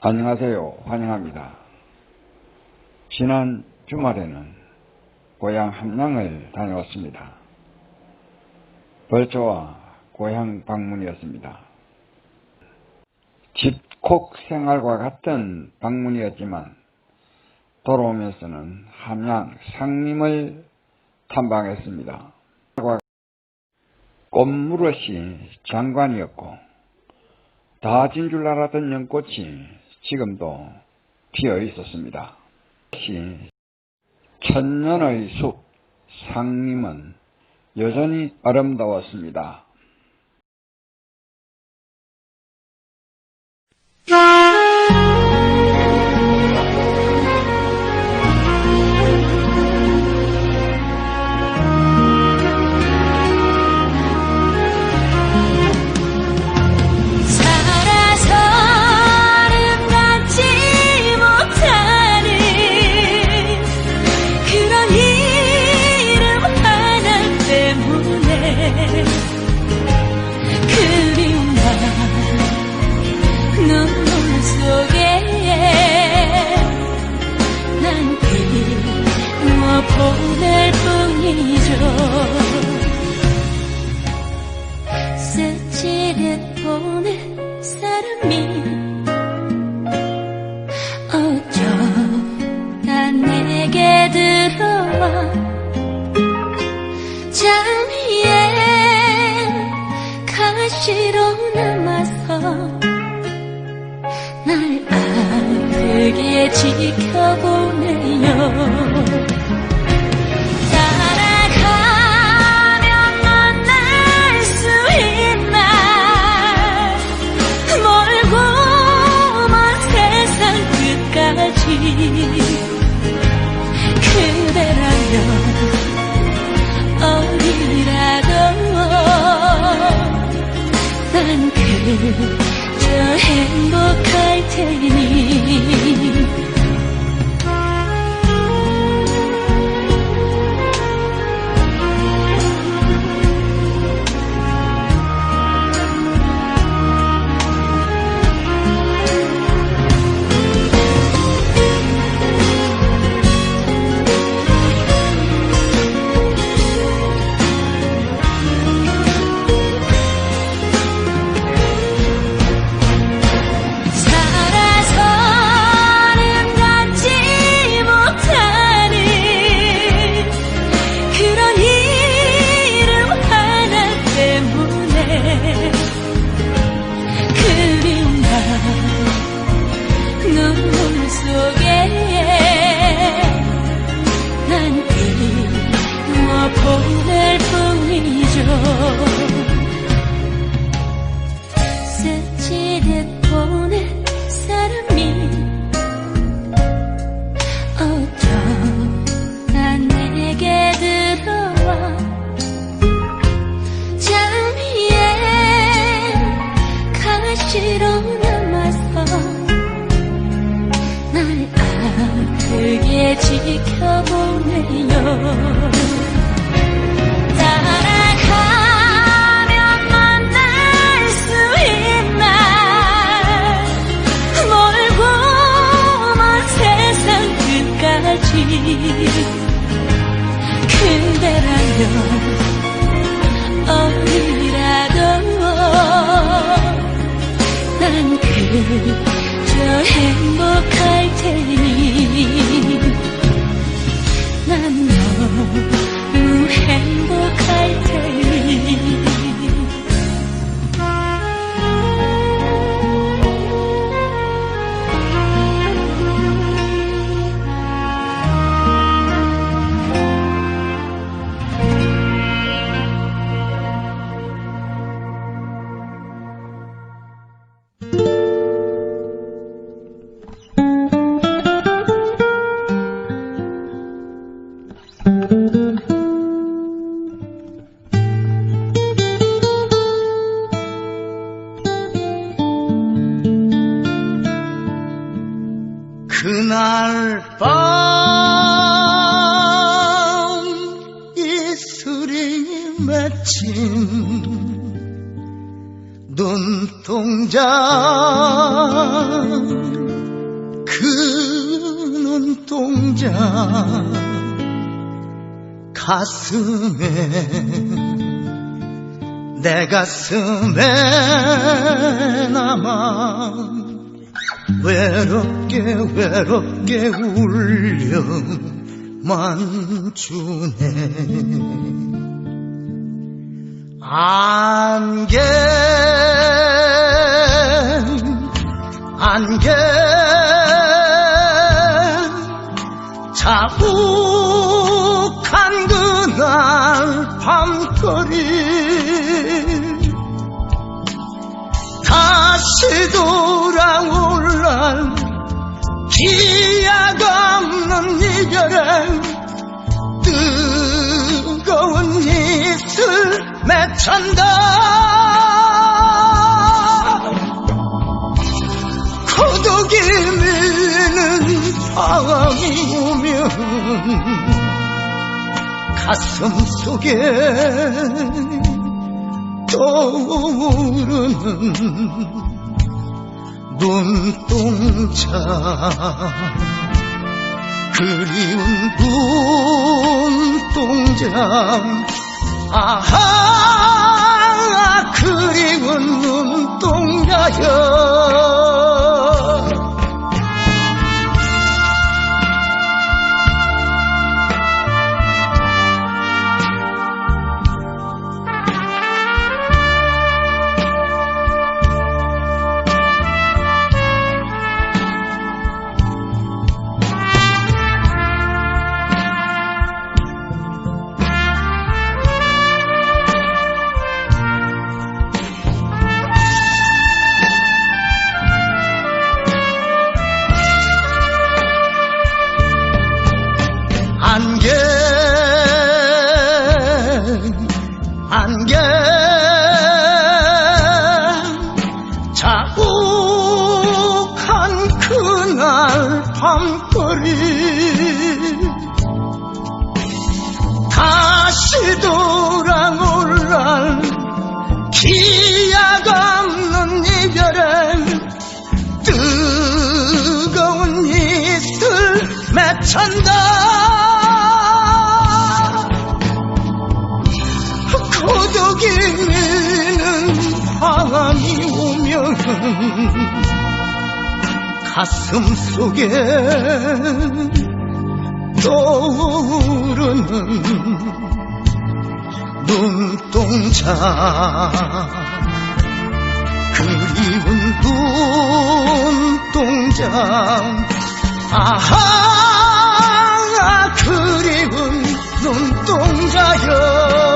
안녕하세요. 환영합니다. 지난 주말에는 고향 함양을 다녀왔습니다. 벌초와 고향 방문이었습니다. 집콕 생활과 같은 방문이었지만 돌아오면서는 함양 상림을 탐방했습니다. 꽃무릇이 장관이었고 다진 줄 알았던 연꽃이 지금도 피어 있었습니다. 천년의 숲 상림은 여전히 아름다웠습니다. 보낼 뿐이죠. 스치듯 보는 사람이 어쩌다 내게 들어와 장미에 가시로 남아서 날 아프게 지켜보네요 Yeah. 날 아프게 지켜보네요. 따라가면 만날 수 있나? 멀고 먼 세상 끝까지. 그대라면 어디라도 난 그저 행복할 테니 맺힌 눈동자 눈동자 가슴에 내 가슴에 남아 외롭게 외롭게 울려 만 주네 안개 안개 자욱한 그날 밤거리 다시 돌아올 날 기약 없는 이별에 뜨거운 이슬 맺힌다. 고독이 미는 바람이 오면 가슴 속에 떠오르는 눈동자. 그리운 눈동자 아하 그리운 눈동자여 돌아올 날 기약 없는 이별에 뜨거운 이슬 맺힌다. 고독이 미는 바람이 오면 가슴 속에 떠오르는 눈동자. 그리운 눈동자. 아하 그리운 눈동자여.